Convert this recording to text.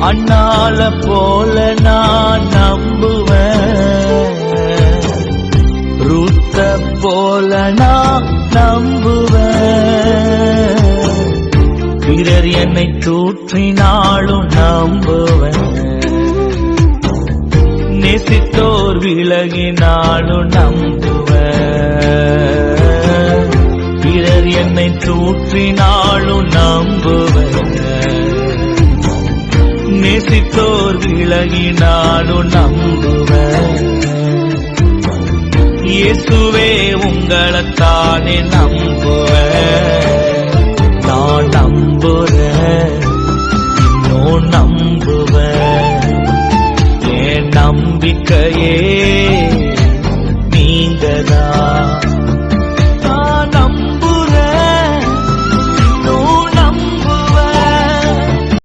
அண்ணால போல நான் நம்புவேன். ருத்த போல நான் நம்புவேன். பிறர் என்னை தூற்றினாலும் நம்புவேன். நேசித்தோர் விலகினாலும் நம்புவேன். பிறர் என்னை தூற்றினாலும் நம்புவேன். நேசித்தோர் விலகினாலும் நம்புவேன் இயேசுவே உங்களைத்தானே நம்புவேன் நான் நம்புறேன் இன்னும் நம்புவேன் என் நம்பிக்கையே